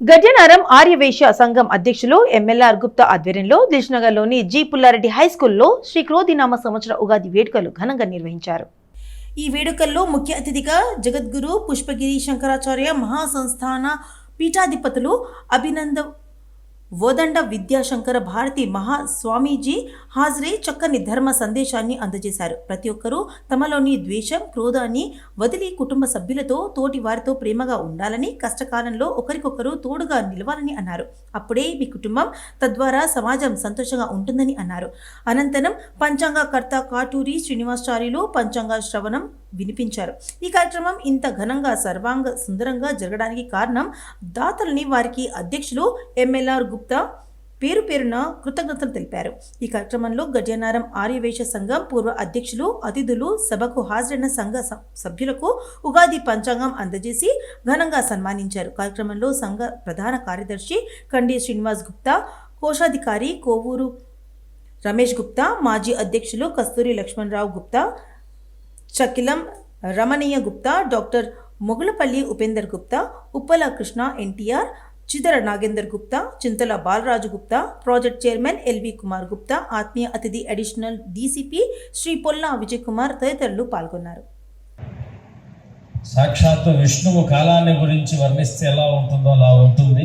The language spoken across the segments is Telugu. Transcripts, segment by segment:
గడ్డనారం ఆర్యవేశ్య సంఘం అధ్యక్షులు ఎంఎల్ఆర్ గుప్తా ఆధ్వర్యంలో దిల్షనగర్లోని జి పుల్లారెడ్డి హై స్కూల్లో శ్రీ క్రోధినామ సంవత్సర ఉగాది వేడుకలు ఘనంగా నిర్వహించారు. ఈ వేడుకల్లో ముఖ్య అతిథిగా జగద్గురు పుష్పగిరి శంకరాచార్య మహాసంస్థాన పీఠాధిపతులు అభినంద వోదండ విద్యాశంకర భారతి మహా స్వామీజీ హాజరై చక్కని ధర్మ సందేశాన్ని అందజేశారు. ప్రతి ఒక్కరూ తమలోని ద్వేషం క్రోధాన్ని వదిలి కుటుంబ సభ్యులతో తోటి వారితో ప్రేమగా ఉండాలని కష్టకాలంలో ఒకరికొకరు తోడుగా నిలవాలని అన్నారు. అప్పుడే మీ కుటుంబం తద్వారా సమాజం సంతోషంగా ఉంటుందని అన్నారు. అనంతరం పంచాంగకర్త కాటూరి శ్రీనివాసాచార్యులు పంచాంగ శ్రవణం వినిపించారు. ఈ కార్యక్రమం ఇంత ఘనంగా సర్వాంగ సుందరంగా జరగడానికి కారణం దాతల్ని వారికి అధ్యక్షులు ఎంఎల్ఆర్ గుప్తా పేరు పేరున కృతజ్ఞతలు తెలిపారు. ఈ కార్యక్రమంలో గజేనారం ఆర్యవేశ సంఘం పూర్వ అధ్యక్షులు అతిథులు సభకు హాజరైన సంఘ సభ్యులకు ఉగాది పంచాంగం అందజేసి ఘనంగా సన్మానించారు. కార్యక్రమంలో సంఘ ప్రధాన కార్యదర్శి కండి శ్రీనివాస్ గుప్తా కోశాధికారి కోవూరు రమేష్ గుప్తా మాజీ అధ్యక్షులు కస్తూరి Lakshmanarao Gupta Chakilam Ramaniya Gupta doctor Mogulapalli Upender Gupta Uppala Krishna NTR Chidara Nagender Gupta Chintala Balaraju Gupta project chairman LV Kumar Gupta ఆత్మీయ అతిథి అడిషనల్ డీసీపీ శ్రీ పొల్లా విజయ్ కుమార్ తదితరులు పాల్గొన్నారు. సాక్షాత్తు విష్ణువు కాలాన్ని గురించి వర్ణిస్తే ఎలా ఉంటుందో అలా ఉంటుంది.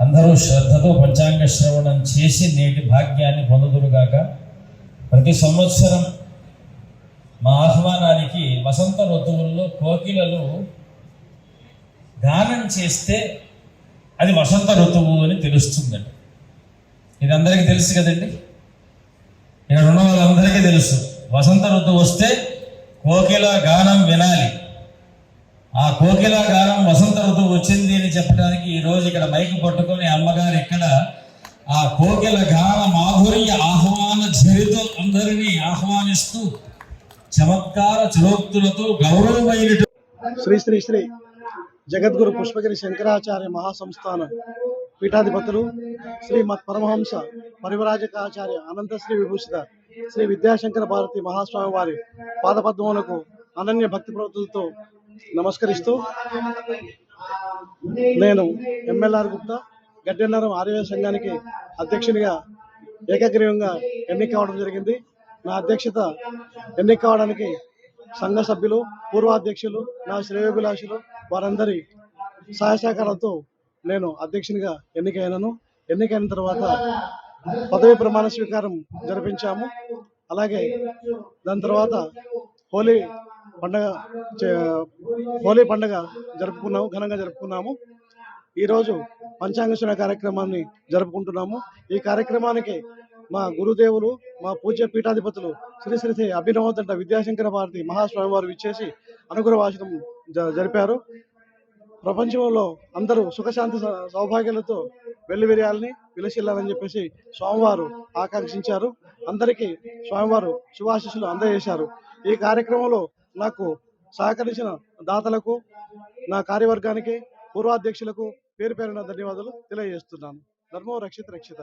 అందరూ శ్రద్ధతో పంచాంగ శ్రవణం చేసి నేటి భాగ్యాన్ని పొందుదురుగాక. ప్రతి సంవత్సరం మా ఆహ్వానానికి వసంత ఋతువుల్లో కోకిలలు గానం చేస్తే అది వసంత ఋతువు అని తెలుస్తుందండి. ఇది అందరికీ తెలుసు కదండి? ఇక్కడ ఉన్న వాళ్ళందరికీ తెలుసు. వసంత ఋతువు వస్తే కోకిల గానం వినాలి. ఆ కోకిల గానం వసంత ఋతువు వచ్చింది అని చెప్పడానికి ఈ రోజు ఇక్కడ మైకు పట్టుకొని అమ్మగారు ఇక్కడ ఆ కోకిల గాన మాధుర్య ఆహ్వాన ఝరితో అందరినీ ఆహ్వానిస్తూ చమత్కార చలోక్తులతో గౌరవమైన శ్రీ శ్రీ శ్రీ జగద్గురు పుష్పగిరి శంకరాచార్య మహాసంస్థాన పీఠాధిపతులు శ్రీ మత్ పరమహంస పరివరాజకాచార్య అనంతశ్రీ విభూషిత శ్రీ విద్యాశంకర భారతి మహాస్వామి వారి పాదపద్మములకు అనన్య భక్తి ప్రవృత్తులతో నమస్కరిస్తూ నేను ఎంఎల్ఆర్ గుప్తా గడ్డెన్నరం ఆర్యవేద సంఘానికి అధ్యక్షునిగా ఏకగ్రీవంగా ఎన్నిక కావడం జరిగింది. నా అధ్యక్షత ఎన్నిక కావడానికి సంఘ సభ్యులు పూర్వాధ్యక్షులు నా శ్రేయోభిలాషులు వారందరి సహాయ సహకారాలతో నేను అధ్యక్షునిగా ఎన్నికైనను. ఎన్నికైన తర్వాత పదవి ప్రమాణ స్వీకారం జరిపించాము. అలాగే దాని తర్వాత హోలీ పండగ చే- హోలీ పండగ జరుపుకున్నాము ఘనంగా జరుపుకున్నాము. ఈరోజు పంచాంగ శ్రవణ కార్యక్రమాన్ని జరుపుకుంటున్నాము. ఈ కార్యక్రమానికి మా గురుదేవులు మా పూజ్య పీఠాధిపతులు శ్రీ శ్రీ శ్రీ అభినవదండ విద్యాశంకర భారతి మహాస్వామి వారు ఇచ్చేసి అనుగ్రహ జ- జరిపారు. ప్రపంచంలో అందరూ సుఖశాంతి సౌభాగ్యాలతో వెల్లివిరియాలని విలసిల్లాలని చెప్పేసి స్వామివారు ఆకాంక్షించారు. అందరికీ స్వామివారు శుభాశిస్సులు అందజేశారు. ఈ కార్యక్రమంలో నాకు సహకరించిన దాతలకు నా కార్యవర్గానికి పూర్వాధ్యక్షులకు పేరు పేరున ధన్యవాదాలు తెలియజేస్తున్నాను. ధర్మో రక్షిత రక్షిత.